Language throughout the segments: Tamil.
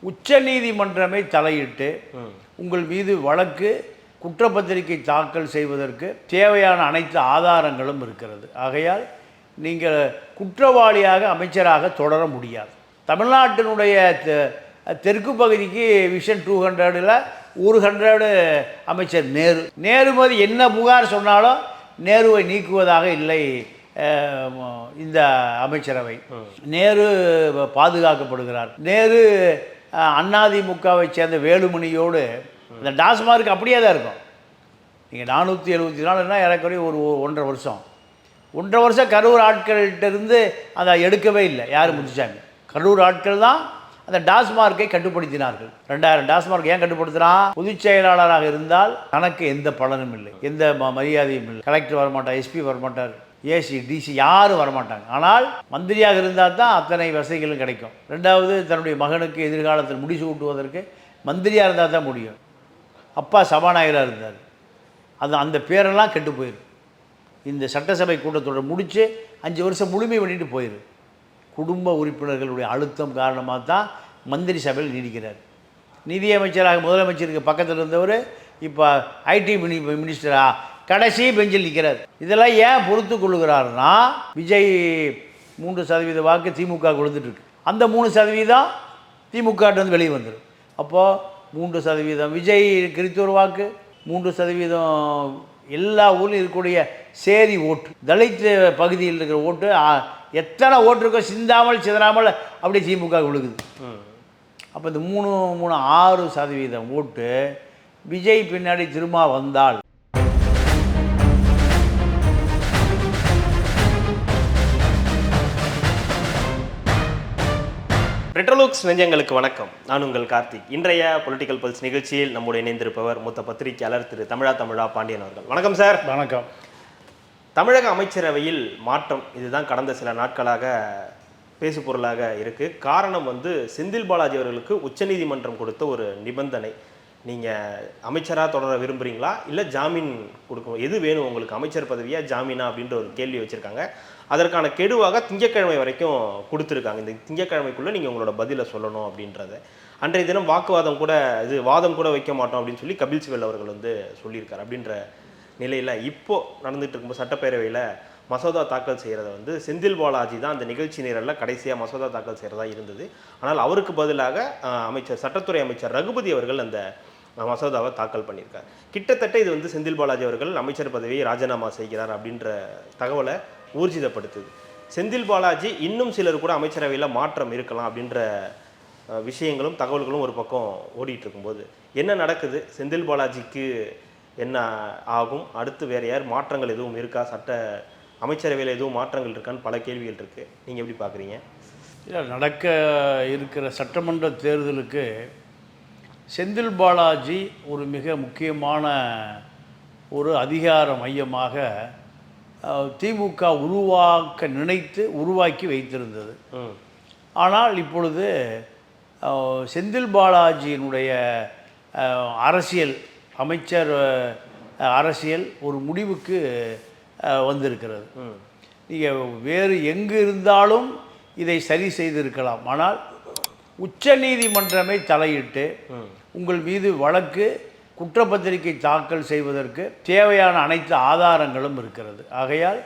உச்ச நீதிமன்றமே தலையிட்டு உங்கள் மீது வழக்கு குற்றப்பத்திரிகை தாக்கல் செய்வதற்கு தேவையான அனைத்து ஆதாரங்களும் இருக்கிறது. ஆகையால் நீங்கள் குற்றவாளியாக அமைச்சராக தொடர முடியாது. தமிழ்நாட்டினுடைய தெ- தெற்கு பகுதிக்கு விஷன் டூ ஹண்ட்ரடில் ஒரு ஹண்ட்ரடு அமைச்சர் நேரு. நேரு மாதிரி என்ன புகார் சொன்னாலும் நேருவை நீக்குவதாக இல்லை இந்த அமைச்சரவை. நேரு பாதுகாக்கப்படுகிறார். நேரு அஹ், அதிமுகவை சேர்ந்த வேலுமணியோடு இந்த டாஸ்மார்க் அப்படியே தான் இருக்கும். நீங்கள் நானூற்றி எழுபத்தி நாலுன்னா ஏறக்குறைய ஒரு ஒன்றரை வருஷம். ஒன்றரை வருஷம் கரூர் ஆட்கள்கிட்டருந்து அதை எடுக்கவே இல்லை. யார் முடிச்சாங்க? கரூர் ஆட்கள் தான் அந்த டாஸ்மார்க்கை கட்டுப்படுத்தினார்கள். ரெண்டாயிரம் டாஸ்மார்க் ஏன் கட்டுப்படுத்தினான் பொதுச் செயலாளராக இருந்தால் தனக்கு எந்த பலனும் இல்லை. எந்த ம- மரியாதையும் இல்லை. கலெக்டர் வரமாட்டார் எஸ்பி வரமாட்டார். ஏசி டிசி யாரும் வரமாட்டாங்க. ஆனால் மந்திரியாக இருந்தால் தான் அத்தனை வசதிகளும் கிடைக்கும். ரெண்டாவது தன்னுடைய மகனுக்கு எதிர்காலத்தில் முடிசூட்டுவதற்கு மந்திரியாக இருந்தால் தான் முடியும். அப்பா சபாநாயகராக இருந்தார். அது அந்த பேரெல்லாம் கெட்டு போயிடும் இந்த சட்டசபை கூட்டத்தொடர் முடித்து அஞ்சு வருஷம் முழுமை பண்ணிட்டு போயிடும் குடும்ப உறுப்பினர்களுடைய அழுத்தம் காரணமாக தான் மந்திரி சபையில் நீடிக்கிறார். நிதியமைச்சராக முதலமைச்சருக்கு பக்கத்தில் இருந்தவர் இப்போ ஐடி மினி மினிஸ்டராக கடைசி பெஞ்சில் நிற்கிறார் இதெல்லாம் ஏன் பொறுத்து கொள்ளுகிறாருன்னா விஜய் மூன்று சதவீத வாக்கு திமுக கொடுத்துட்ருக்கு. அந்த மூணு சதவீதம் திமுக வந்து வெளியே வந்துடும் அப்போது மூன்று சதவீதம் விஜய் குறித்து வாக்கு மூன்று சதவீதம் எல்லா ஊர்லையும் இருக்கக்கூடிய சேரி ஓட்டு தலித் பகுதியில் இருக்கிற ஓட்டு எத்தனை ஓட்டு இருக்கோ சிந்தாமல் சிதறாமல் அப்படியே திமுக விழுகுது அப்போ இந்த மூணு மூணு ஆறு சதவீதம் ஓட்டு விஜய் பின்னாடி திரும்ப வந்தால் ரெட்ரோலுக்ஸ் நெஞ்சங்களுக்கு வணக்கம். நான் உங்கள் கார்த்திக். இன்றைய பொலிட்டிக்கல் பல்ஸ் நிகழ்ச்சியில் நம்முடைய இணைந்திருப்பவர் மூத்த பத்திரிகையாளர் திரு தமிழா தமிழா பாண்டியன் அவர்கள். வணக்கம் சார். வணக்கம். தமிழக அமைச்சரவையில் மாற்றம் இதுதான் கடந்த சில நாட்களாக பேசு பொருளாக இருக்கு. காரணம் வந்து செந்தில் பாலாஜி அவர்களுக்கு உச்சநீதிமன்றம் கொடுத்த ஒரு நிபந்தனை. நீங்க அமைச்சரா தொடர விரும்புறீங்களா? இல்ல ஜாமீன் கொடுக்கணும் எது வேணும் உங்களுக்கு? அமைச்சர் பதவியா ஜாமீனா? அப்படின்ற ஒரு கேள்வி வச்சிருக்காங்க. அதற்கான கெடுவாக திங்கட்கிழமை வரைக்கும் கொடுத்துருக்காங்க. இந்த திங்கக்கிழமைக்குள்ளே நீங்கள் உங்களோட பதிலை சொல்லணும் அப்படின்றத. அன்றைய தினம் வாக்குவாதம் கூட இது வாதம் கூட வைக்க மாட்டோம் அப்படின்னு சொல்லி கபில் சிவல் அவர்கள் வந்து சொல்லியிருக்கார். அப்படின்ற நிலையில் இப்போது நடந்துட்டு இருக்கும்போது சட்டப்பேரவையில் மசோதா தாக்கல் செய்கிறத வந்து செந்தில் பாலாஜி தான் அந்த நிகழ்ச்சி நேரில் கடைசியாக மசோதா தாக்கல் செய்கிறதா இருந்தது. ஆனால் அவருக்கு பதிலாக அமைச்சர் சட்டத்துறை அமைச்சர் ரகுபதி அவர்கள் அந்த மசோதாவை தாக்கல் பண்ணியிருக்கார். கிட்டத்தட்ட இது வந்து செந்தில் பாலாஜி அவர்கள் அமைச்சர் பதவியை ராஜினாமா செய்கிறார் அப்படின்ற தகவலை ஊர்ஜிதப்படுத்துது. செந்தில் பாலாஜி இன்னும் சிலர் கூட அமைச்சரவையில் மாற்றம் இருக்கலாம் அப்படின்ற விஷயங்களும் தகவல்களும் ஒரு பக்கம் ஓடிட்டு இருக்கும்போது என்ன நடக்குது? செந்தில் பாலாஜிக்கு என்ன ஆகும்? அடுத்து வேற யார்? மாற்றங்கள் எதுவும் இருக்கா? சட்ட அமைச்சரவையில் எதுவும் மாற்றங்கள் இருக்கான்னு பல கேள்விகள் இருக்குது நீங்கள் எப்படி பார்க்குறீங்க? இல்லை நடக்க இருக்கிற சட்டமன்ற தேர்தலுக்கு செந்தில் பாலாஜி ஒரு மிக முக்கியமான ஒரு அதிகார மையமாக திமுக உருவாக்க நினைத்து உருவாக்கி வைத்திருந்தது. ஆனால் இப்பொழுது செந்தில் பாலாஜியினுடைய அரசியல் அமைச்சர் அரசியல் ஒரு முடிவுக்கு வந்திருக்கிறது. நீங்கள் வேறு எங்கு இருந்தாலும் இதை சரி செய்திருக்கலாம். ஆனால் உச்ச நீதிமன்றமே தலையிட்டு உங்கள் மீது வழக்கு குற்றப்பத்திரிகை தாக்கல் செய்வதற்கு தேவையான அனைத்து ஆதாரங்களும் இருக்கிறது. ஆகையால்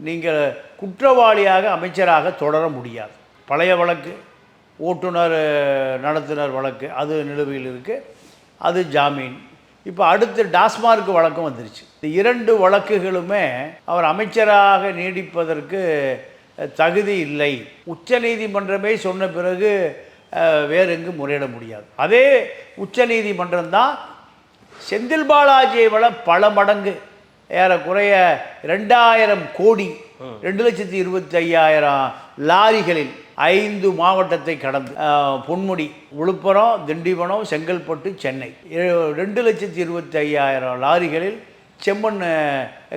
நீங்கள் குற்றவாளியாக அமைச்சராக தொடர முடியாது. பழைய வழக்கு ஓட்டுநர் நடத்துனர் வழக்கு அது நிலுவையில் இருக்குது அது ஜாமீன். இப்போ அடுத்து டாஸ்மார்க் வழக்கம் வந்துருச்சு. இந்த இரண்டு வழக்குகளுமே அவர் அமைச்சராக நீடிப்பதற்கு தகுதி இல்லை. உச்சநீதிமன்றமே சொன்ன பிறகு அஹ், எங்கும் முறையிட முடியாது. அதே உச்சநீதிமன்றம் தான் செந்தில் பாலாஜியை விட பல மடங்கு. ஏறக்குறைய ரெண்டாயிரம் கோடி ரெண்டு லட்சத்தி இருபத்தி ஐயாயிரம் லாரிகளில் ஐந்து மாவட்டத்தை கடந்து பொன்முடி விழுப்புரம் திண்டிவனம் செங்கல்பட்டு சென்னை. ரெண்டு லட்சத்தி இருபத்தி ஐயாயிரம் லாரிகளில் செம்மண்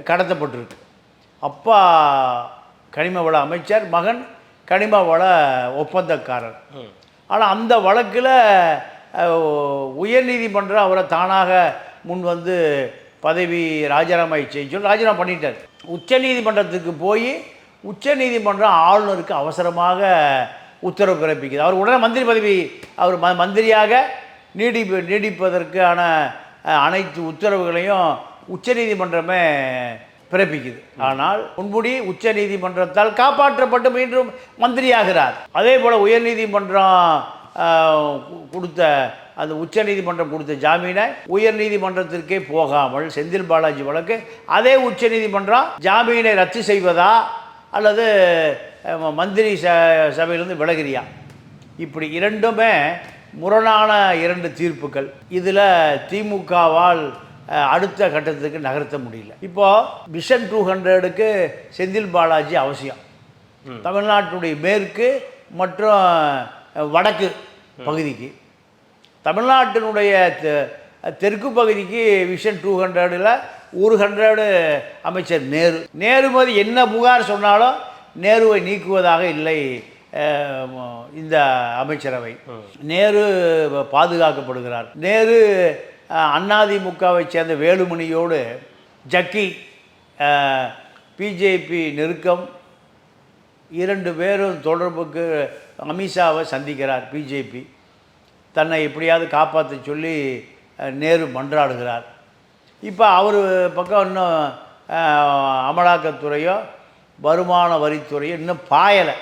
கடத்தப்பட்டிருக்கு. அப்பா கனிம வள அமைச்சர் மகன் கனிம வள ஒப்பந்தக்காரர். ஆனால் அந்த வழக்கில் உயர்நீதிமன்றம் அவரை தானாக முன் வந்து பதவி ராஜினாமா செய்ய சொல்லி ராஜினாமா பண்ணிட்டார். உச்ச நீதிமன்றத்துக்கு போய் உச்சநீதிமன்றம் ஆளுநருக்கு அவசரமாக உத்தரவு பிறப்பிக்குது. அவர் உடனே மந்திரி பதவி அவர் ம மந்திரியாக நீடிப்பு நீடிப்பதற்கான அனைத்து உத்தரவுகளையும் உச்சநீதிமன்றமே பிறப்பிக்குது. ஆனால் முன்புடி உச்சநீதிமன்றத்தால் காப்பாற்றப்பட்டு மீண்டும் மந்திரியாகிறார். அதே போல் உயர்நீதிமன்றம் கொடுத்த அந்த உச்சநீதிமன்றம் கொடுத்த ஜாமீனை உயர்நீதிமன்றத்திற்கே போகாமல் செந்தில் பாலாஜி வழக்கு அதே உச்சநீதிமன்றம் ஜாமீனை ரத்து செய்வதா அல்லது மந்திரி ச சபையிலிருந்து விலகிறியா? இப்படி இரண்டுமே முரணான இரண்டு தீர்ப்புகள். இதில் திமுகவால் அடுத்த கட்டத்துக்கு நகர்த்த முடியல. இப்போ விஷன் டூ ஹண்ட்ரடுக்கு செந்தில் பாலாஜி அவசியம். தமிழ்நாட்டுடைய மேற்கு மற்றும் வடக்கு பகுதிக்கு. தமிழ்நாட்டினுடைய தெ- தெற்கு பகுதிக்கு விஷன் டூ ஹண்ட்ரடில் ஒரு ஹண்ட்ரடு அமைச்சர் நேரு. நேரு போது என்ன புகார் சொன்னாலும் நேருவை நீக்குவதாக இல்லை இந்த அமைச்சரவை. நேரு பாதுகாக்கப்படுகிறார். நேரு அதிமுகவை சேர்ந்த வேலுமணியோடு ஜக்கி பிஜேபி நெருக்கம் இரண்டு பேரும் தொடர்புக்கு அமித்ஷாவை சந்திக்கிறார் பிஜேபி. தன்னை எப்படியாவது காப்பாற்ற சொல்லி நேரு மன்றாடுகிறார். இப்போ அவர் பக்கம் இன்னும் அமலாக்கத்துறையோ வருமான வரித்துறையோ இன்னும் பாயலை.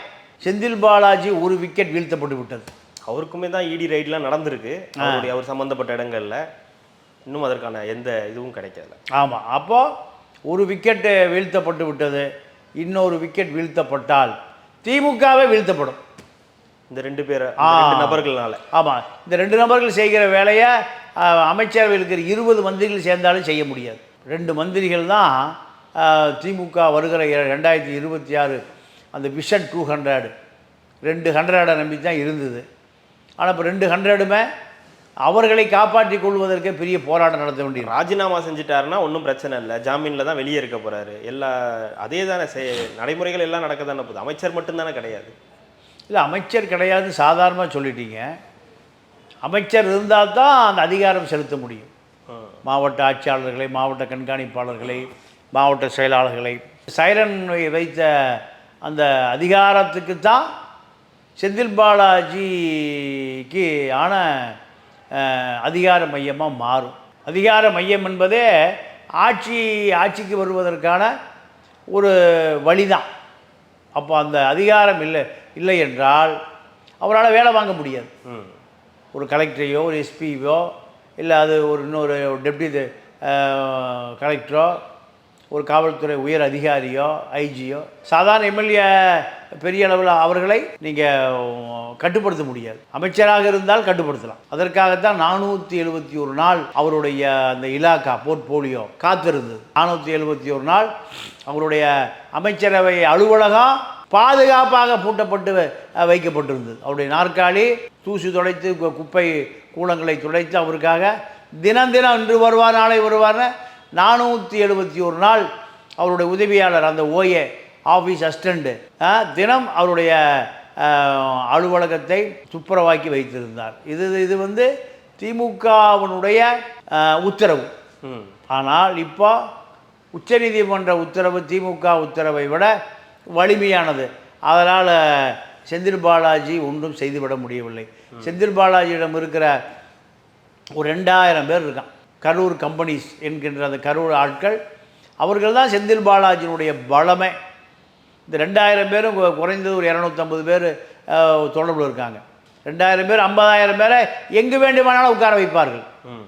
செந்தில் பாலாஜி ஒரு விக்கெட் வீழ்த்தப்பட்டு விட்டது. அவருக்குமே தான் இடி ரைட்லாம் நடந்திருக்கு. அவருடைய அவர் சம்மந்தப்பட்ட இடங்கள்ல இன்னும் அதற்கான எந்த இதுவும் கிடைக்கல. ஆமாம் அப்போது ஒரு விக்கெட்டு வீழ்த்தப்பட்டு விட்டது. இன்னொரு விக்கெட் வீழ்த்தப்பட்டால் திமுகவே வீழ்த்தப்படும். இந்த ரெண்டு பேரை நபர்கள்னால. ஆமாம் இந்த ரெண்டு நபர்கள் செய்கிற வேலையை அமைச்சரவையில் இருக்கிற இருபது மந்திரிகள் சேர்ந்தாலும் செய்ய முடியாது. ரெண்டு மந்திரிகள் தான் திமுக வருகிற ரெண்டாயிரத்தி இருபத்தி ஆறு அந்த விஷன் டூ ஹண்ட்ரட் ரெண்டு ஹண்ட்ரடை நம்பி தான் இருந்தது. ஆனால் இப்போ ரெண்டு ஹண்ட்ரடுமே அவர்களை காப்பாற்றிக் கொள்வதற்கே பெரிய போராட்டம் நடத்த வேண்டியது. ராஜினாமா செஞ்சுட்டாருன்னா ஒன்றும் பிரச்சனை இல்லை. ஜாமீனில் தான் வெளியே இருக்க போறாரு. எல்லா அதே தானே நடைமுறைகள் எல்லாம் நடக்க தானே போகுது. அமைச்சர் மட்டும்தானே கிடையாது. இல்லை அமைச்சர் கிடையாது சாதாரணமாக சொல்லிட்டீங்க. அமைச்சர் இருந்தால் தான் அந்த அதிகாரம் செலுத்த முடியும். மாவட்ட ஆட்சியாளர்களை மாவட்ட கண்காணிப்பாளர்களை மாவட்ட செயலாளர்களை. சைரன் வைத்த அந்த அதிகாரத்துக்கு தான் செந்தில் பாலாஜிக்கு ஆன அதிகார மையமாக மாறும். அதிகார மையம் என்பதே ஆட்சி ஆட்சிக்கு வருவதற்கான ஒரு வழிதான். அப்போ அந்த அதிகாரம் இல்லை. இல்லை என்றால் அவரால் வேலை வாங்க முடியாது. ஒரு கலெக்டரையோ ஒரு எஸ்பியோ இல்லை அது ஒரு இன்னொரு டெப்டி கலெக்டரோ ஒரு காவல்துறை உயர் அதிகாரியோ ஐஜியோ சாதாரண எம்எல்ஏ பெரிய அளவில் அவர்களை நீங்கள் கட்டுப்படுத்த முடியாது. அமைச்சராக இருந்தால் கட்டுப்படுத்தலாம். அதற்காகத்தான் நானூற்றி எழுபத்தி ஒரு நாள் அவருடைய அந்த இலாக்கா போர்ட்போலியோ காத்திருந்தது. நானூற்றி எழுபத்தி ஒரு நாள் அவருடைய அமைச்சரவை அலுவலகம் பாதுகாப்பாக பூட்டப்பட்டு வைக்கப்பட்டிருந்தது. அவருடைய நாற்காலி தூசி துடைத்து குப்பை கூலங்களை துடைத்து அவருக்காக தினம் தினம் இன்று வருவார் நாளை வருவார்னு நானூற்றி எழுபத்தி ஒரு நாள் அவருடைய உதவியாளர் அந்த ஓஏ ஆஃபீஸ் அசிஸ்டண்ட்டு தினம் அவருடைய அலுவலகத்தை துப்புரவாக்கி வைத்திருந்தார். இது இது வந்து திமுகவினுடைய உத்தரவு. ஆனால் இப்போ உச்சநீதிமன்ற உத்தரவு திமுக உத்தரவை விட வலிமையானது. அதனால் செந்தில் பாலாஜி ஒன்றும் செய்துவிட முடியவில்லை. செந்தில் பாலாஜியிடம் இருக்கிற ஒரு ரெண்டாயிரம் பேர் இருக்கான் கரூர் கம்பெனிஸ் என்கின்ற அந்த கரூர் ஆட்கள் அவர்கள் தான் செந்தில் பாலாஜியினுடைய பலமே இந்த ரெண்டாயிரம் பேரும் குறைந்தது ஒரு இரநூத்தம்பது பேர் தொடர்பில் இருக்காங்க. ரெண்டாயிரம் பேர் ஐம்பதாயிரம் பேரை எங்கு வேண்டுமானாலும் உட்கார வைப்பார்கள்.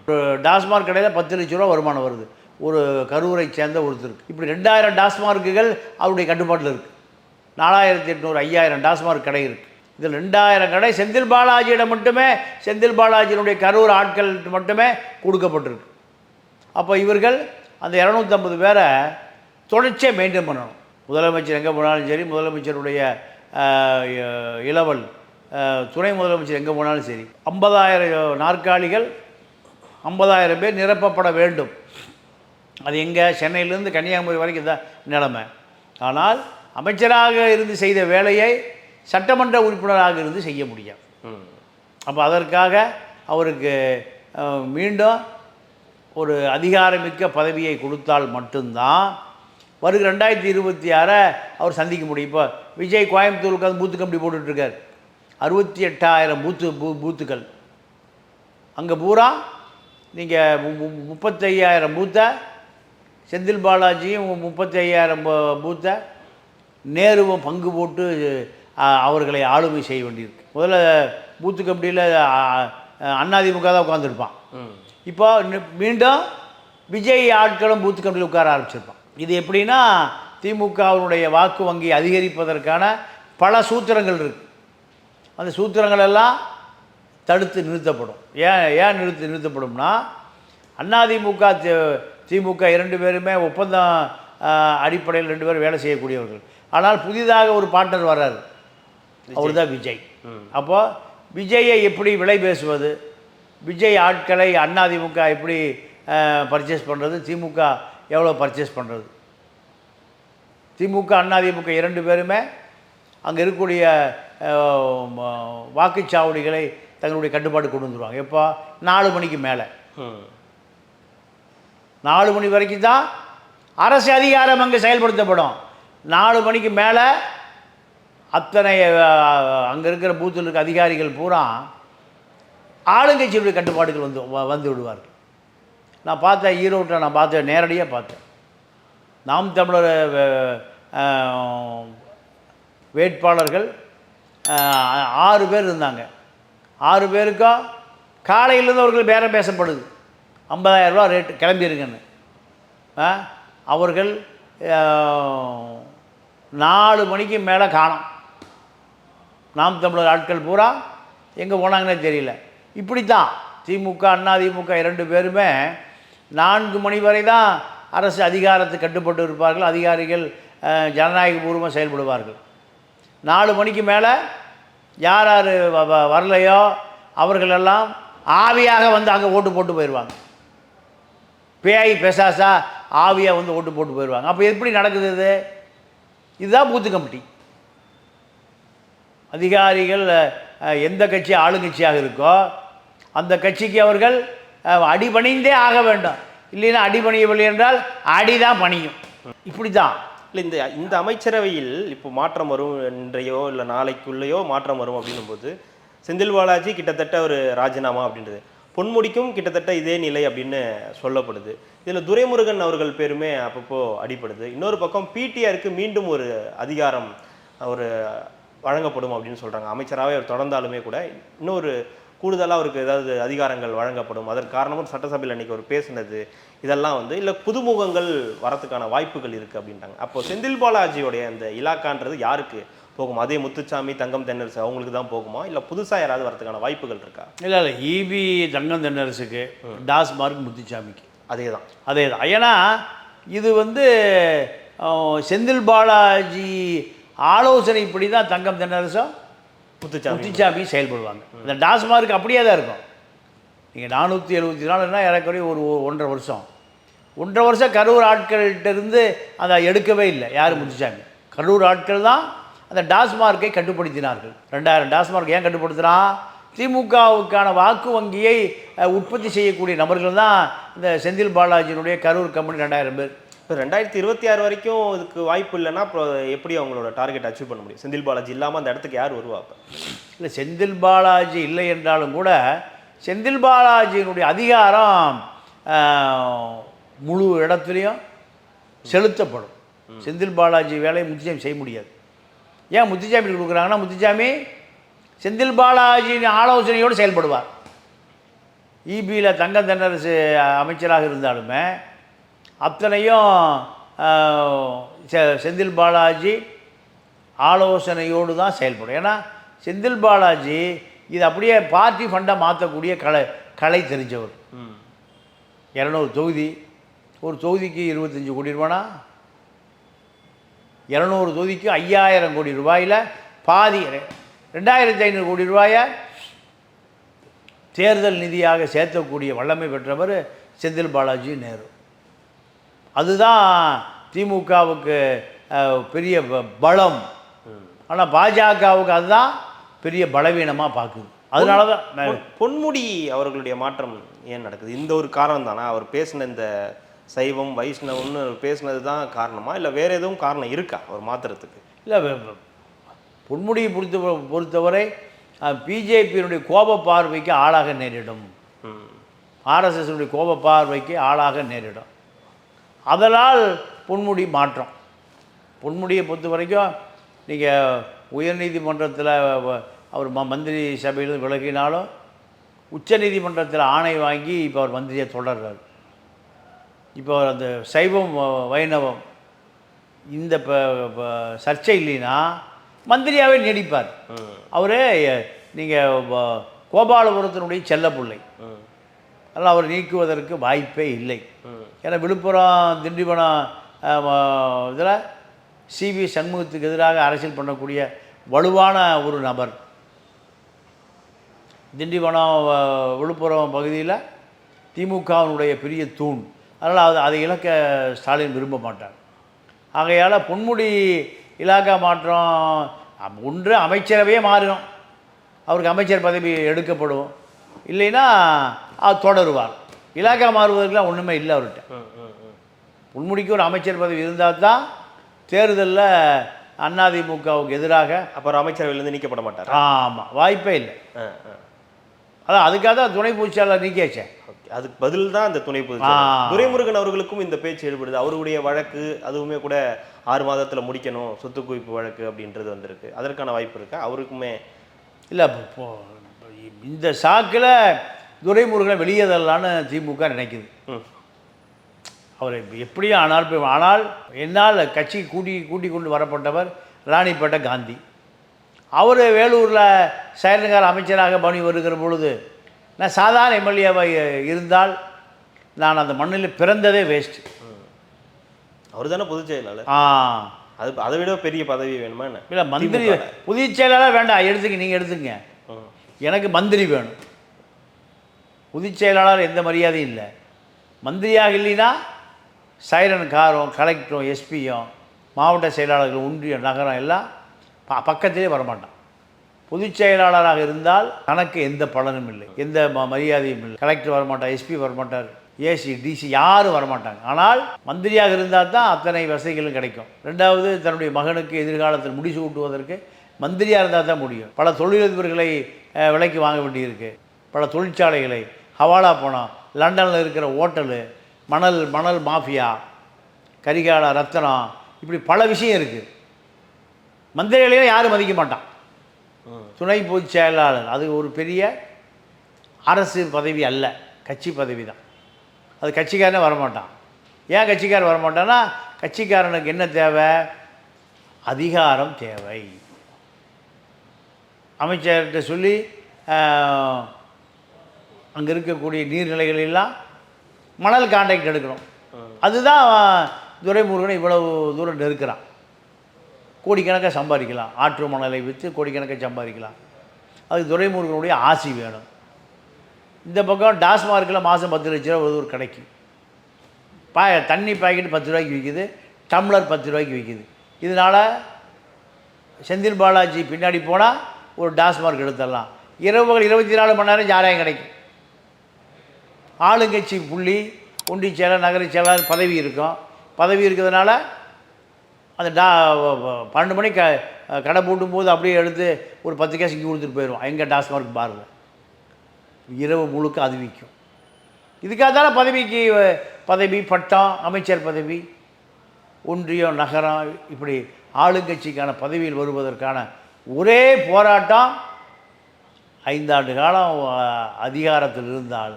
ஒரு டாஸ்மார்க் கடையில் பத்து லட்ச ரூபா வருமானம் வருது. ஒரு கரூரை சேர்ந்த ஒருத்தருக்கு இப்படி ரெண்டாயிரம் டாஸ்மார்க்குகள் அவருடைய கட்டுப்பாட்டில் இருக்குது நாலாயிரத்தி எட்நூறு ஐயாயிரம் டாஸ்மார்க் கடை இருக்குது இதில் ரெண்டாயிரம் கடை செந்தில் பாலாஜியிடம் மட்டுமே செந்தில் பாலாஜியினுடைய கரூர் ஆட்கள் மட்டுமே கொடுக்கப்பட்டிருக்கு. அப்போ இவர்கள் அந்த இரநூத்தம்பது பேரை தொடர்ச்சியாக மெயின்டைன் பண்ணணும். முதலமைச்சர் எங்கே போனாலும் சரி முதலமைச்சருடைய இளவல் துணை முதலமைச்சர் எங்கே போனாலும் சரி ஐம்பதாயிரம் நாற்காலிகள் ஐம்பதாயிரம் பேர் நிரப்பப்பட வேண்டும். அது எங்கே? சென்னையிலேருந்து கன்னியாகுமரி வரைக்கும் தான் நிலைமை. ஆனால் அமைச்சராக இருந்து செய்த வேலையை சட்டமன்ற உறுப்பினராக இருந்து செய்ய முடியாது. ம். அப்போ அதற்காக அவருக்கு மீண்டும் ஒரு அதிகாரமிக்க பதவியை கொடுத்தால் மட்டும்தான் வருகிற ரெண்டாயிரத்தி இருபத்தி ஆறை அவர் சந்திக்க முடியும். இப்போ விஜய் கோயம்புத்தூருக்கு வந்து பூத்து கம்பெனி போட்டுட்ருக்கார் அறுபத்தி எட்டாயிரம் பூத்து பூ பூத்துக்கள். அங்கே பூரா நீங்கள் முப்பத்தையாயிரம் பூத்தை செந்தில் பாலாஜியும் முப்பத்தி ஐயாயிரம் பூத்தை நேருவும் பங்கு போட்டு அவர்களை ஆளுமை செய்ய வேண்டியிருக்கு. முதல்ல பூத்து கமிட்டியில் அதிமுக தான் உட்காந்துருப்பான் இப்போ மீண்டும் விஜய் ஆட்களும் பூத்து கமிட்டியில் உட்கார ஆரம்பிச்சிருப்பான். இது எப்படின்னா திமுகவினுடைய வாக்கு வங்கி அதிகரிப்பதற்கான பல சூத்திரங்கள் இருக்கு. அந்த சூத்திரங்கள் எல்லாம் தடுத்து நிறுத்தப்படும். ஏன் ஏன் நிறுத்து நிறுத்தப்படும்னா அதிமுக திமுக இரண்டு பேருமே ஒப்பந்தம் அடிப்படையில் ரெண்டு பேரும் வேலை செய்யக்கூடியவர்கள். ஆனால் புதிதாக ஒரு பார்ட்னர் வர்றாரு. அவர் தான் விஜய். அப்போ விஜயை எப்படி விலை பேசுவது? விஜய் ஆட்களை அதிமுக எப்படி பர்ச்சேஸ் பண்ணுறது திமுக எவ்வளோ பர்ச்சேஸ் பண்ணுறது திமுக அதிமுக இரண்டு பேருமே அங்கே இருக்கக்கூடிய வாக்குச்சாவடிகளை தங்களுடைய கட்டுப்பாடு கொண்டு வந்துருவாங்க. எப்போ? நாலு மணிக்கு மேலே. நாலு மணி வரைக்கும் தான் அரசு அதிகாரம் அங்கே செயல்படுத்தப்படும். நாலு மணிக்கு மேலே அத்தனை அங்கே இருக்கிற பூத்தில் இருக்க அதிகாரிகள் பூரா ஆளுங்கட்சியுடைய கட்டுப்பாடுகள் வந்து வ- வந்து விடுவார்கள். நான் பார்த்தேன் ஈரோட்டில் நான் பார்த்தேன் நேரடியாக பார்த்தேன். நாம் தமிழர் வேட்பாளர்கள் ஆறு பேர் இருந்தாங்க. ஆறு பேருக்கும் காலையிலேருந்து அவர்கள் பேரம் பேசப்படுது. 50000 ரூபா ரேட்டு கிளம்பியிருக்குன்னு ஆ, அவர்கள் நாலு மணிக்கு மேலே காணும். நாம் தமிழர் ஆட்கள் பூரா எங்கே போனாங்கன்னே தெரியல. இப்படி தான் திமுக அதிமுக இரண்டு பேருமே நான்கு மணி வரை தான் அரசு அதிகாரத்தை கட்டுப்பட்டு இருப்பார்கள். அதிகாரிகள் ஜனநாயகபூர்வமாக செயல்படுவார்கள். நாலு மணிக்கு மேலே யார் யார் வ- வ- வரலையோ அவர்களெல்லாம் ஆவியாக வந்து அங்கே ஓட்டு போட்டு போயிடுவாங்க பேய் பெசாசா ஆவியாக வந்து ஓட்டு போட்டு போயிடுவாங்க. அப்போ எப்படி நடக்குது இது? இதுதான் பூத்து கமிட்டி. அதிகாரிகள் எந்த கட்சி ஆளுங்கட்சியாக இருக்கோ அந்த கட்சிக்கு அவர்கள் அடிபணிந்தே ஆக வேண்டும். இல்லைன்னா அடிபணியவில்லை என்றால் அடிதான் பணியும். இப்படி தான் இல்லை இந்த இந்த அமைச்சரவையில் இப்போ மாற்றம் வரும் இன்றையோ இல்லை நாளைக்குள்ளேயோ மாற்றம் வரும் அப்படின்னும் போது செந்தில் பாலாஜி கிட்டத்தட்ட ஒரு ராஜினாமா அப்படின்றது. பொன்முடிக்கும் கிட்டத்தட்ட இதே நிலை அப்படின்னு சொல்லப்படுது. இதில் துரைமுருகன் அவர்கள் பேருமே அப்பப்போ அடிப்படுது இன்னொரு பக்கம் பிடிஆருக்கு மீண்டும் ஒரு அதிகாரம் ஒரு வழங்கப்படும் அப்படின்னு சொல்கிறாங்க அமைச்சராகவே அவர் தொடர்ந்தாலுமே கூட இன்னொரு கூடுதலாக அவருக்கு ஏதாவது அதிகாரங்கள் வழங்கப்படும். அதற்கு காரணமும் சட்டசபையில் அன்றைக்கி அவர் பேசினது இதெல்லாம் வந்து இல்லை புதுமுகங்கள் வரத்துக்கான வாய்ப்புகள் இருக்குது அப்படின்றாங்க அப்போ செந்தில் பாலாஜியோடைய அந்த இலாக்கான்றது யாருக்கு போகும்? அதே முத்துச்சாமி தங்கம் தென்னரசு அவங்களுக்கு தான் போகுமா? இல்லை புதுசாக யாராவது வரதுக்கான வாய்ப்புகள் இருக்கா? இல்லை இல்லை. இபி தங்கம் தென்னரசுக்கு டாஸ்மார்க் முத்துச்சாமிக்கு அதே தான் அதே தான் ஏன்னா இது வந்து செந்தில் பாலாஜி ஆலோசனைப்படி தான் தங்கம் தென்னரசும் முத்துச்சாமி. முத்துச்சாமி செயல்படுவாங்க. இந்த டாஸ்மார்க் அப்படியே தான் இருக்கும். நீங்கள் நானூற்றி எழுபத்தி நாலுன்னா ஏறக்குறைய ஒரு ஒன்றரை வருஷம். ஒன்றரை வருஷம் கரூர் ஆட்கள்கிட்ட இருந்து அதை எடுக்கவே இல்லை. யார்? முத்துச்சாமி. கரூர் ஆட்கள் தான் அந்த டாஸ்மார்க்கை கட்டுப்படுத்தினார்கள் ரெண்டாயிரம் டாஸ்மார்க் ஏன் கட்டுப்படுத்தினான் திமுகவுக்கான வாக்கு வங்கியை உற்பத்தி செய்யக்கூடிய நபர்கள் தான் இந்த செந்தில் பாலாஜியினுடைய கரூர் கம்பெனி ரெண்டாயிரம் பேர். இப்போ ரெண்டாயிரத்தி இருபத்தி ஆறு வரைக்கும் இதுக்கு வாய்ப்பு இல்லைன்னா அப்புறம் எப்படி அவங்களோட டார்கெட் அச்சீவ் பண்ண முடியும்? செந்தில் பாலாஜி இல்லாமல் அந்த இடத்துக்கு யார் வருவா இல்லை செந்தில் பாலாஜி இல்லை என்றாலும் கூட செந்தில் பாலாஜியினுடைய அதிகாரம் முழு இடத்துலையும் செலுத்தப்படும். செந்தில் பாலாஜி வேலையை முத்துசாமி செய்ய முடியாது. ஏன் முத்துசாமி கொடுக்குறாங்கன்னா முத்துசாமி செந்தில் பாலாஜியின் ஆலோசனையோடு செயல்படுவார். இபியில் தங்க தென்னரசு அமைச்சராக இருந்தாலுமே அத்தனையும் செந்தில் பாலாஜி ஆலோசனையோடு தான் செயல்படும். ஏன்னா செந்தில் பாலாஜி இது அப்படியே பார்ட்டி ஃபண்டாக மாற்றக்கூடிய கலை கலை தெரிஞ்சவர். இரநூறு தொகுதி. ஒரு தொகுதிக்கு இருபத்தஞ்சி கோடி ரூபானா? இரநூறு தொகுதிக்கும் ஐயாயிரம் கோடி ரூபாயில் பாதி ரெண்டாயிரத்தி ஐநூறு கோடி ரூபாயை தேர்தல் நிதியாக சேர்த்தக்கூடிய வல்லமை பெற்றவர் செந்தில் பாலாஜி நேரு. அதுதான் திமுகவுக்கு பெரிய ப- பலம். ஆனால் பாஜகவுக்கு அதுதான் பெரிய பலவீனமாக பார்க்குது அதனால தான் பொன்முடி அவர்களுடைய மாற்றம் ஏன் நடக்குது? இந்த ஒரு காரணம் தானா? அவர் பேசின இந்த சைவம் வைஷ்ணவம்னு பேசினது தான் காரணமா? இல்லை வேற எதுவும் காரணம் இருக்கா? அவர் மாத்துறதுக்கு இல்லை பொன்முடியை பொறுத்த பொறுத்தவரை பிஜேபியினுடைய கோப பார்வைக்கு ஆளாக நேரிடும். ஆர்எஸ்எஸ்னுடைய கோப பார்வைக்கு ஆளாக நேரிடும். அதனால் பொன்முடி மாற்றம். பொன்முடியை பொறுத்த வரைக்கும் நீங்கள் உயர்நீதிமன்றத்தில் அவர் ம மந்திரி சபையில் விலகினாலும் உச்சநீதிமன்றத்தில் ஆணை வாங்கி இப்போ அவர் மந்திரியை தொடர்றார். இப்போ அந்த சைவம் வைணவம் இந்த சர்ச்சை இல்லைன்னா மந்திரியாகவே நீடிப்பார். அவரே நீங்கள் கோபாலபுரத்தினுடைய செல்லப்பிள்ளை ம். அதனால் அவர் நீக்குவதற்கு வாய்ப்பே இல்லை. ஏன்னா விழுப்புரம் திண்டிவனம் இதில் சிவி சண்முகத்துக்கு எதிராக அரசியல் பண்ணக்கூடிய வலுவான ஒரு நபர். திண்டிவனம் விழுப்புரம் பகுதியில் திமுகவினுடைய பெரிய தூண். அதனால் அது அதை இழக்க ஸ்டாலின் விரும்ப மாட்டார். ஆகையால் பொன்முடி இலாக்கா மாற்றம் ஒன்று அமைச்சரவையே மாறிடும் அவருக்கு அமைச்சர் பதவி எடுக்கப்படும். இல்லைன்னா அவர் தொடருவார். இலாக்கா மாறுவதற்குலாம் ஒன்றுமே இல்லை அவர்கிட்ட. பொன்முடிக்கு ஒரு அமைச்சர் பதவி இருந்தால் தான் தேர்தலில் அதிமுகவுக்கு எதிராக அப்புறம் அமைச்சரவையிலேருந்து நீக்கப்பட மாட்டார்? ஆமாம் வாய்ப்பே இல்லை. அதான் அதுக்காக தான் துணை பொதுச்செயலாளர் நீக்கியாச்சேன் அதுக்கு பதில் தான் அந்த துணை பொதுச். துரைமுருகன் அவர்களுக்கும் இந்த பேச்சு ஈடுபடுது அவருடைய வழக்கு அதுவுமே கூட ஆறு மாதத்துல முடிக்கணும் சொத்து குவிப்பு வழக்கு அப்படின்றது வந்திருக்கு. அதற்கான வாய்ப்பு இருக்கா? அவருக்குமே. இல்லை இந்த சாக்கில் துரைமுருகனை வெளியேறலான்னு திமுக நினைக்குது. அவர் எப்படியும் ஆனால் போய் ஆனால் என்னால் கட்சி கூட்டி கூட்டி கொண்டு வரப்பட்டவர் ராணிப்பேட்டை காந்தி. அவர் வேலூரில் செயல்கார அமைச்சராக பணி வருகிற பொழுது நான் சாதாரண எம்எல்ஏவாக இருந்தால் நான் அந்த மண்ணில் பிறந்ததே வேஸ்ட் அவர் தானே பொதுச் செயலாளர். ஆ. அது அதை விட பெரிய பதவி வேணுமா என்ன? இல்லை மந்திரி. பொதுச் செயலாளர் வேண்டாம் எடுத்துங்க நீங்கள் எடுத்துங்க. எனக்கு மந்திரி வேணும். பொதுச் செயலாளர் எந்த மரியாதையும் இல்லை. மந்திரியாக இல்லைன்னா சைரன் காரும் கலெக்டரும் எஸ்பியும் மாவட்ட செயலாளர்கள் ஒன்றியம் நகரம் எல்லாம் பக்கத்திலே வரமாட்டான். பொதுச் செயலாளராக இருந்தால் தனக்கு எந்த பலனும் இல்லை. எந்த ம- மரியாதையும் இல்லை. கலெக்டர் வரமாட்டார் எஸ்பி வரமாட்டார் ஏசி டிசி யாரும் வரமாட்டாங்க. ஆனால் மந்திரியாக இருந்தால் தான் அத்தனை வசதிகளும் கிடைக்கும். ரெண்டாவது தன்னுடைய மகனுக்கு எதிர்காலத்தில் முடிச்சு ஊட்டுவதற்கு மந்திரியாக இருந்தால் தான் முடியும். பல தொழிலதிபர்களை விலைக்கு வாங்க வேண்டியிருக்கு. பல தொழிற்சாலைகளை ஹவாலா போனோம் லண்டனில் இருக்கிற ஓட்டலு மணல் மணல் மாஃபியா கரிகால ரத்தனம் இப்படி பல விஷயம் இருக்குது மந்திரிகளையும் யாரும் மதிக்க மாட்டான். துணை பொதுச் செயலாளர். அது ஒரு பெரிய அரசு பதவி அல்ல. கட்சி பதவி தான். அது கட்சிக்காரனே வரமாட்டான். ஏன் கட்சிக்காரன் வரமாட்டான்னா கட்சிக்காரனுக்கு என்ன தேவை? அதிகாரம் தேவை. அமைச்சர்கிட்ட சொல்லி அங்கே இருக்கக்கூடிய நீர்நிலைகள் எல்லாம் மணல் கான்ட்ராக்ட் எடுக்கணும். அதுதான் துரைமுருகனை இவ்வளவு தூரம் நெருக்கிறான். கோடிக்கணக்காக சம்பாதிக்கலாம். ஆற்று மணலை விற்று கோடிக்கணக்காக சம்பாதிக்கலாம். அதுக்கு துரைமுருகனுடைய ஆசி வேணும். இந்த பக்கம் டாஸ்மார்க்கில் மாதம் பத்து லட்ச ரூபா ஒரு கிடைக்கும் பா தண்ணி பாக்கெட் பத்து ரூபாய்க்கு விற்கிது டம்ளர் பத்து ரூபாய்க்கு விற்கிது இதனால் செந்தில் பாலாஜி பின்னாடி போனால் ஒரு டாஸ்மார்க் எடுத்துடலாம். இரவு பகல் இருபத்தி நாலு மணி நேரம் ஜாலியாக கிடைக்கும். ஆளுங்கட்சி புள்ளி ஒன்றிய செயலர் நகர செயலாளர் பதவி இருக்கும். பதவி இருக்கிறதுனால அந்த டா பன்னெண்டு மணி க கடை பூட்டும் போது அப்படியே எடுத்து ஒரு பத்து கேஸ் இங்கே கொடுத்துட்டு போயிடுவோம். எங்கள் டாஸ்மார்க் பாருங்க இரவு முழுக்க அது விற்கும். இதுக்காக தானே பதவிக்கு பதவி பட்டம் அமைச்சர் பதவி ஒன்றியம் நகரம் இப்படி ஆளுங்கட்சிக்கான பதவியில் வருவதற்கான ஒரே போராட்டம் ஐந்தாண்டு காலம் அதிகாரத்தில் இருந்தால்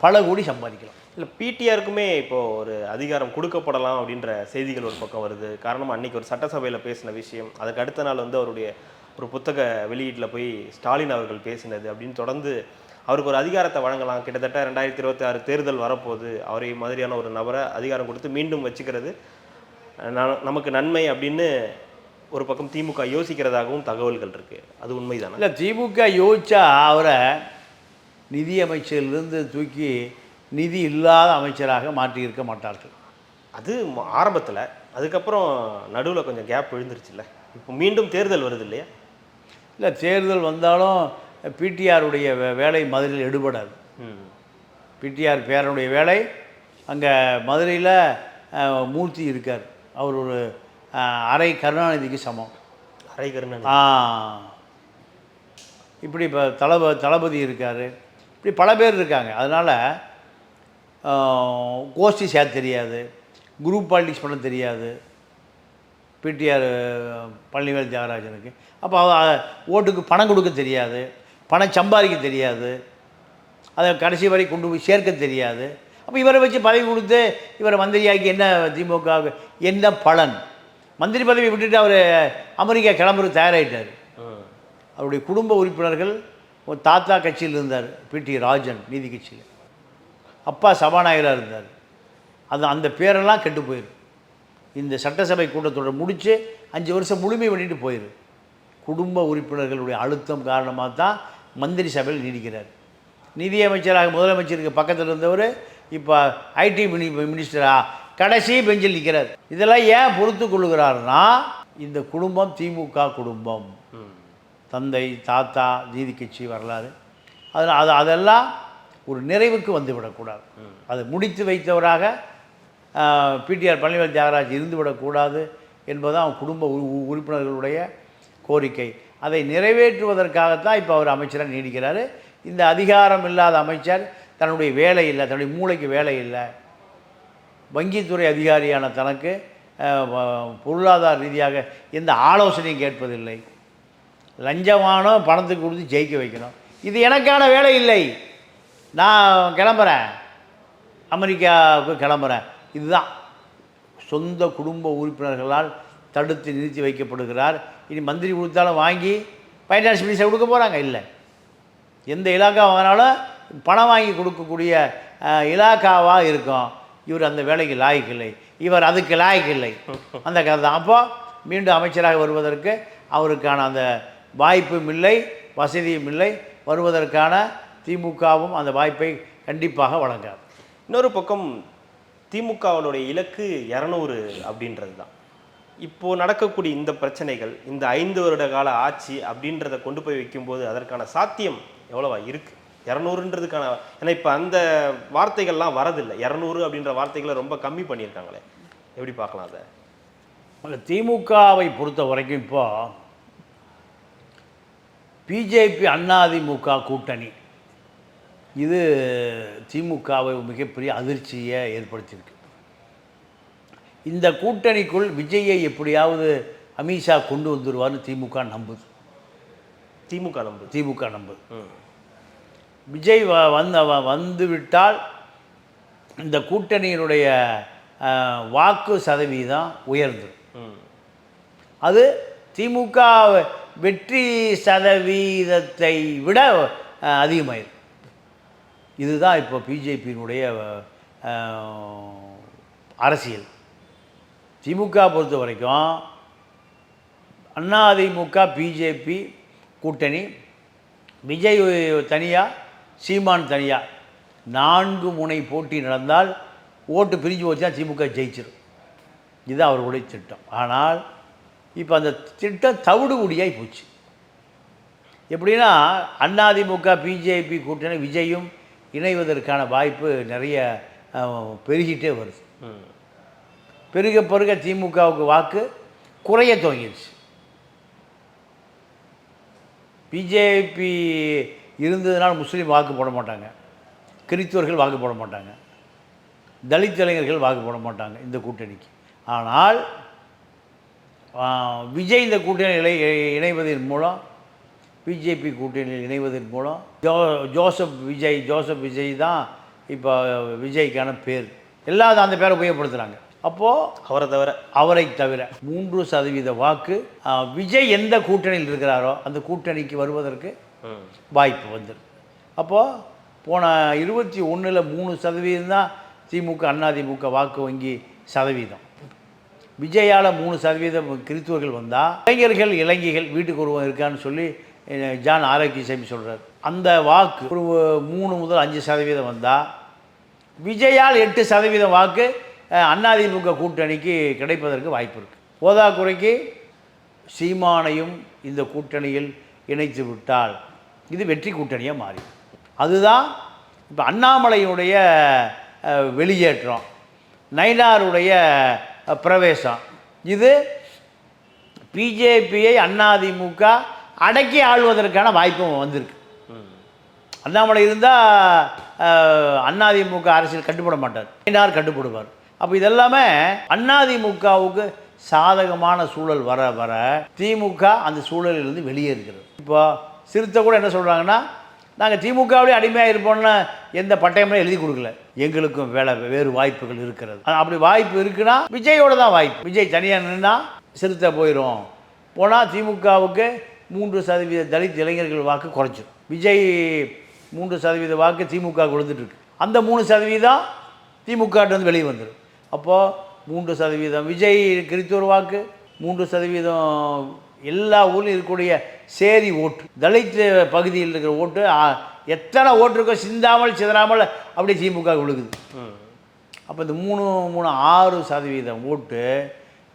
பல கோடி சம்பாதிக்கலாம். இல்லை பிடிஆருக்குமே இப்போது ஒரு அதிகாரம் கொடுக்கப்படலாம் அப்படின்ற செய்திகள் ஒரு பக்கம் வருது. காரணம் அன்றைக்கி ஒரு சட்டசபையில் பேசின விஷயம். அதுக்கு அடுத்த நாள் வந்து அவருடைய ஒரு புத்தக வெளியீட்டில் போய் ஸ்டாலின் அவர்கள் பேசினது அப்படின்னு தொடர்ந்து அவருக்கு ஒரு அதிகாரத்தை வழங்கலாம். கிட்டத்தட்ட ரெண்டாயிரத்தி இருபத்தி ஆறு தேர்தல் வரப்போகுது. அவரை மாதிரியான ஒரு நபரை அதிகாரம் கொடுத்து மீண்டும் வச்சுக்கிறது ந- நமக்கு நன்மை அப்படின்னு ஒரு பக்கம் திமுக யோசிக்கிறதாகவும் தகவல்கள் இருக்குது அது உண்மைதானே? இல்லை திமுக யோசிச்சா அவரை நிதியமைச்சர்லேருந்து தூக்கி நிதி இல்லாத அமைச்சராக மாற்றியிருக்க மாட்டார்கள். அது ஆரம்பத்தில் அதுக்கப்புறம் நடுவில் கொஞ்சம் கேப் விழுந்துருச்சுல்ல? இப்போ மீண்டும் தேர்தல் வருது இல்லையா? இல்லை தேர்தல் வந்தாலும் பிடிஆருடைய வேலை மதுரையில் எடுபடாது. பிடிஆர் பேரனுடைய வேலை அங்கே மதுரையில் மூர்த்தி இருக்கார். அவர் ஒரு அரை கருணாநிதிக்கு சமம். அரை கருணன் ஆ. இப்படி இப்போ தளப தளபதி இருக்கார். இப்படி பல பேர் இருக்காங்க. அதனால் கோஷ்டி சேர்த்து தெரியாது. குரூப் பாலிடிக்ஸ் பண்ண தெரியாது. பிடிஆர் பழனிவேல் தியாகராஜனுக்கு. அப்போ ஓட்டுக்கு பணம் கொடுக்க தெரியாது. பணம் சம்பாதிக்க தெரியாது. அதை கடைசி வரை கொண்டு போய் சேர்க்க தெரியாது. அப்போ இவரை வச்சு பதவி கொடுத்து இவரை மந்திரியாக்கி என்ன திமுக என்ன பலன்? மந்திரி பதவி விட்டுட்டு அவர் அமெரிக்கா கிளம்புறது தயாராகிட்டார். அவருடைய குடும்ப உறுப்பினர்கள் ஒரு தாத்தா கட்சியில் இருந்தார் பிடி ராஜன் நீதி கட்சியில். அப்பா சபாநாயகராக இருந்தார். அது அந்த பேரெல்லாம் கெட்டு போயிரு இந்த சட்டசபை கூட்டத்தொடர் முடித்து அஞ்சு வருஷம் முழுமை பண்ணிட்டு போயிரு. குடும்ப உறுப்பினர்களுடைய அழுத்தம் காரணமாக தான் மந்திரி சபையில் நீடிக்கிறார். நிதியமைச்சராக முதலமைச்சருக்கு பக்கத்தில் இருந்தவர் இப்போ ஐடி மினி மினிஸ்டரா கடைசி பெஞ்சில் நிற்கிறார் இதெல்லாம் ஏன் பொறுத்து கொள்ளுகிறாருன்னா இந்த குடும்பம் திமுக குடும்பம். தந்தை தாத்தா நீதி கட்சி வரலாறு. அதில் அது அதெல்லாம் ஒரு நிறைவுக்கு வந்து விடக்கூடாது அதை முடித்து வைத்தவராக பிடிஆர் பழனிவேல் தியாகராஜ் இருந்து விடக்கூடாது என்பதுதான் குடும்ப உறுப்பினர்களுடைய கோரிக்கை. அதை நிறைவேற்றுவதற்காகத்தான் இப்போ அவர் அமைச்சராக நீடிக்கிறார். இந்த அதிகாரம் இல்லாத அமைச்சர் தன்னுடைய வேலை இல்லை தன்னுடைய மூளைக்கு வேலை இல்லை. வங்கித்துறை அதிகாரியான தனக்கு பொருளாதார ரீதியாக எந்த ஆலோசனையும் கேட்பதில்லை. லஞ்சமானோ பணத்துக்கு கொடுத்து ஜெயிக்க வைக்கணும். இது எனக்கான வேலை இல்லை. நான் கிளம்புறேன். அமெரிக்காவுக்கு கிளம்புறேன். இதுதான். சொந்த குடும்ப உறுப்பினர்களால் தடுத்து நிறுத்தி வைக்கப்படுகிறார். இனி மந்திரி கொடுத்தாலும் வாங்கி ஃபைனான்ஸ் மினிஸ்டர் கொடுக்க போகிறாங்க இல்லை. எந்த இலாக்கா வாங்கினாலும் பணம் வாங்கி கொடுக்கக்கூடிய இலாக்காவாக இருக்கும். இவர் அந்த வேலைக்கு லாய்க்கில்லை இவர் அதுக்கு லாய்க்கில்லை அந்த கதை தான். அப்போ மீண்டும் அமைச்சராக வருவதற்கு அவருக்கான அந்த வாய்ப்பும் இல்லை வசதியும் இல்லை. வருவதற்கான திமுகவும் அந்த வாய்ப்பை கண்டிப்பாக வழங்காது இன்னொரு பக்கம் திமுகவினுடைய இலக்கு இரநூறு அப்படின்றது தான். இப்போ நடக்கக்கூடிய இந்த பிரச்சனைகள் இந்த ஐந்து வருட கால ஆட்சி அப்படின்றத கொண்டு போய் வைக்கும்போது அதற்கான சாத்தியம் எவ்வளவா இருக்கு? இரநூறுன்றதுக்கான ஏன்னா இப்போ அந்த வார்த்தைகள்லாம் வரதில்லை. இரநூறு அப்படின்ற வார்த்தைகளை ரொம்ப கம்மி பண்ணியிருக்காங்களே. எப்படி பார்க்கலாம் அதை? திமுகவை பொறுத்த வரைக்கும் இப்போ பிஜேபி அதிமுக கூட்டணி. இது திமுகவை மிகப்பெரிய அதிர்ச்சியை ஏற்படுத்தியிருக்கு. இந்த கூட்டணிக்குள் விஜயை எப்படியாவது அமித்ஷா கொண்டு வந்துடுவார்னு திமுக நம்புது. திமுக நம்புது. திமுக நம்புது. விஜய் வ வந்த வ- வந்துவிட்டால் இந்த கூட்டணியினுடைய வாக்கு சதவீதம் உயர்ந்துடும் அது திமுக வெற்றி சதவீதத்தை விட அஹ், அதிகமாயிருக்கு. இதுதான் இப்போ பிஜேபியினுடைய அரசியல். திமுக பொறுத்த வரைக்கும் அதிமுக பிஜேபி கூட்டணி விஜய் தனியாக சீமான் தனியாக நான்கு முனை போட்டி நடந்தால் ஓட்டு பிரிஞ்சு போச்சுன்னா திமுக ஜெயிச்சிடும் இதுதான் அவர்களுடைய திட்டம். ஆனால் இப்போ அந்த திட்டம் தவிடுபடியாகி போச்சு. எப்படின்னா அதிமுக பிஜேபி கூட்டணி விஜயும் இணைவதற்கான வாய்ப்பு நிறைய பெருகிட்டே வருது. பெருக பெருக திமுகவுக்கு வாக்கு குறைய துவங்கிடுச்சு பிஜேபி இருந்ததுனால் முஸ்லீம் வாக்கு போட மாட்டாங்க. கிறிஸ்துவர்கள் வாக்கு போட மாட்டாங்க. தலித் இளைஞர்கள் வாக்கு போட மாட்டாங்க இந்த கூட்டணிக்கு. ஆனால் விஜய் இந்த கூட்டணியில் இணை- இணைவதன் மூலம் பிஜேபி கூட்டணியில் இணைவதன் மூலம் Jo Joseph Vijay Joseph Vijay தான் இப்போ விஜய்க்கான பேர். எல்லாரும் அந்த பேரை உபயோகப்படுத்துகிறாங்க அப்போது அவரை தவிர அவரை தவிர மூன்று சதவீத வாக்கு விஜய் எந்த கூட்டணியில் இருக்கிறாரோ அந்த கூட்டணிக்கு வருவதற்கு வாய்ப்பு வந்துடும் அப்போது போன இருபத்தி ஒன்றில் மூணு சதவீதம் தான் திமுக அதிமுக வாக்கு வங்கி சதவீதம். விஜயால் மூணு சதவீதம் கிறிஸ்துவர்கள் வந்தால் இளைஞர்கள் இளைஞர்கள் வீட்டுக்கு ஒருவன் இருக்கான்னு சொல்லி ஜான் ஆரோக்கியசாமி சொல்கிறார் அந்த வாக்கு ஒரு மூணு முதல் அஞ்சு சதவீதம் வந்தால் விஜயால் எட்டு சதவீதம் வாக்கு அதிமுக கூட்டணிக்கு கிடைப்பதற்கு வாய்ப்பு இருக்குது போதாக்குறைக்கு சீமானையும் இந்த கூட்டணியில் இணைத்து விட்டால் இது வெற்றி கூட்டணியாக மாறி அதுதான் இப்போ அண்ணாமலையுடைய வெளியேற்றம் நைனாருடைய பிரவேசம். இது பிஜேபியை அதிமுக அடக்கி ஆள்வதற்கான வாய்ப்பும் வந்திருக்கு. அண்ணாமலை இருந்தால் அண்ணாதிமுக அரசியல் கட்டுப்பட மாட்டார். ஐநார் கட்டுப்படுவார். அப்போ இதெல்லாமே அதிமுகவுக்கு சாதகமான சூழல் வர வர திமுக அந்த சூழலிலிருந்து வெளியே இருக்கிறது. இப்போ சிறுத்தை கூட என்ன சொல்கிறாங்கன்னா நாங்கள் திமுகவிலே அடிமையாக இருப்போம்னு எந்த பட்டயமே எழுதி கொடுக்கல. எங்களுக்கும் வேலை வேறு வாய்ப்புகள் இருக்கிறது. அப்படி வாய்ப்பு இருக்குன்னா விஜயோட தான் வாய்ப்பு. விஜய் தனியாக நின்னா சிறுத்தை போயிடும் போனால் திமுகவுக்கு மூன்று சதவீத தலித் இளைஞர்கள் வாக்கு குறைஞ்சிடும் விஜய் மூன்று சதவீத வாக்கு திமுக கொடுத்துட்ருக்கு. அந்த மூணு சதவீதம் திமுக வந்து வெளியே வந்துடும் அப்போது மூன்று சதவீதம் விஜய் கிறித்தூர் வாக்கு மூன்று சதவீதம் எல்லா ஊர்லையும் இருக்கக்கூடிய சேரி ஓட்டு. தலித் பகுதியில் இருக்கிற ஓட்டு எத்தனை ஓட்டு இருக்கோ சிந்தாமல் சிதறாமல் அப்படியே திமுக விழுகுது ம். அப்போ இந்த மூணு மூணு ஆறு சதவீதம் ஓட்டு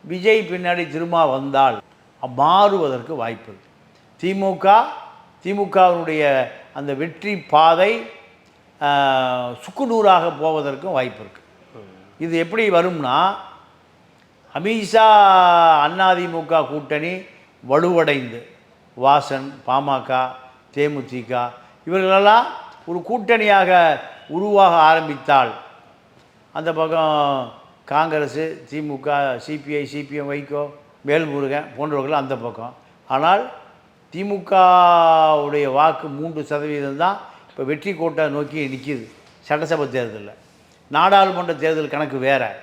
விஜய் பின்னாடி திரும்ப வந்தால் மாறுவதற்கு வாய்ப்பு இருக்குது திமுக திமுகவினுடைய அந்த வெற்றி பாதை சுக்குநூறாக போவதற்கும் வாய்ப்பு இருக்குது இது எப்படி வரும்னா அமித்ஷா அதிமுக கூட்டணி வலுவடைந்து. வாசன் பாமக தேமுதிக இவர்களெல்லாம் ஒரு கூட்டணியாக உருவாக ஆரம்பித்தால் அந்த பக்கம் Congress DMK CPI CPM Vaiko Velmurugan போன்றவர்கள் அந்த பக்கம். ஆனால் திமுகவுடைய வாக்கு மூன்று சதவீதம் தான் இப்போ வெற்றி கோட்டை நோக்கி நிற்கிது சட்டசபை தேர்தலில். நாடாளுமன்ற தேர்தல் கணக்கு வேற.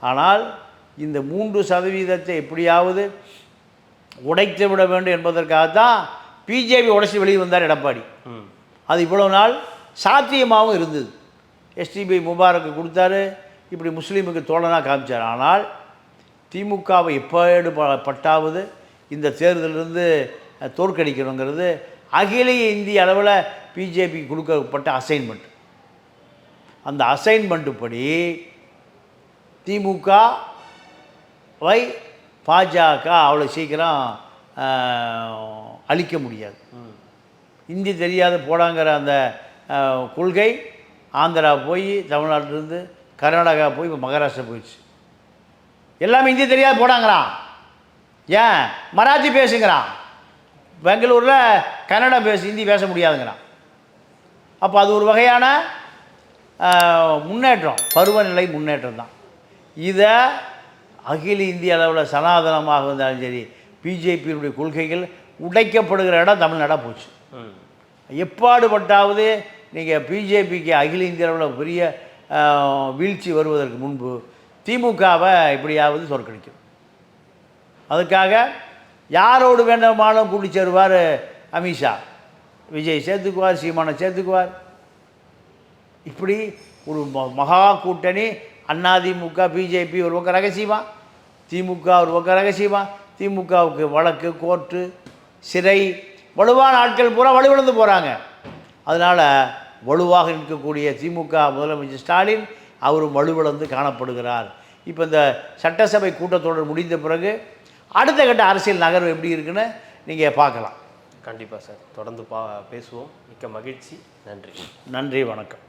ஆனால் இந்த மூன்று சதவீதத்தை எப்படியாவது உடைத்து விட வேண்டும் என்பதற்காகத்தான் பிஜேபி உடைச்சி வெளியே வந்தார் எடப்பாடி. அது இவ்வளவு நாள் சாத்தியமாகவும் இருந்தது. எஸ்டிபி முபாரக்கு கொடுத்தாரு இப்படி முஸ்லீமுக்கு தோழனாக காமிச்சார். ஆனால் திமுகவை எப்பேடு ப- பட்டாவது இந்த தேர்தலிருந்து தோற்கடிக்கணுங்கிறது அகில இந்திய அளவில் பிஜேபி கொடுக்கப்பட்ட அசைன்மெண்ட் அந்த அசைன்மெண்ட்டு படி திமுகவை பாஜக அவ்வளோ சீக்கிரம் அழிக்க முடியாது. இந்தி தெரியாத போடாங்கிற அந்த கொள்கை ஆந்திரா போய் தமிழ்நாட்டிலேருந்து கர்நாடகா போய் இப்போ மகாராஷ்டிரா போயிடுச்சு. எல்லாமே இந்தி தெரியாது போடாங்கிறான். ஏன்? மராத்தி பேசுங்கிறான். பெங்களூரில் கன்னடம் பேசு ஹிந்தி பேச முடியாதுங்கிறான். அப்போ அது ஒரு வகையான முன்னேற்றம் பருவநிலை முன்னேற்றம் தான். இதை அகில இந்திய அளவில் சனாதனமாக இருந்தாலும் சரி பிஜேபியினுடைய கொள்கைகள் உடைக்கப்படுகிற இடம் தமிழ்நாடாக போச்சு. எப்பாடுபட்டாவது நீங்கள் பிஜேபிக்கு அகில இந்திய அளவில் பெரிய வீழ்ச்சி வருவதற்கு முன்பு திமுகவை எப்படியாவது தோற்கடிக்கும். அதுக்காக யாரோடு வேண்டுமானாலும் கூட்டி சேருவார்? அமித்ஷா. விஜய் சேர்த்துக்குவார் சீமானை சேர்த்துக்குவார். இப்படி ஒரு ம- மகா கூட்டணி அதிமுக பிஜேபி ஒரு பக்கம் ரகசியமா? திமுக ஒரு பக்கம் ரகசியமா? திமுகவுக்கு வழக்கு கோர்ட்டு சிறை வலுவான ஆட்கள் பூரா வலுவிழந்து போகிறாங்க அதனால் வலுவாக நிற்கக்கூடிய திமுக முதலமைச்சர் ஸ்டாலின் அவரும் வலுவிழந்து காணப்படுகிறார். இப்போ இந்த சட்டசபை கூட்டத்தொடர் முடிந்த பிறகு அடுத்த கட்ட அரசியல் நகர்வு எப்படி இருக்குன்னு நீங்கள் பார்க்கலாம். கண்டிப்பா சார். தொடர்ந்து பா பேசுவோம். மிக்க மகிழ்ச்சி. நன்றி. நன்றி வணக்கம்.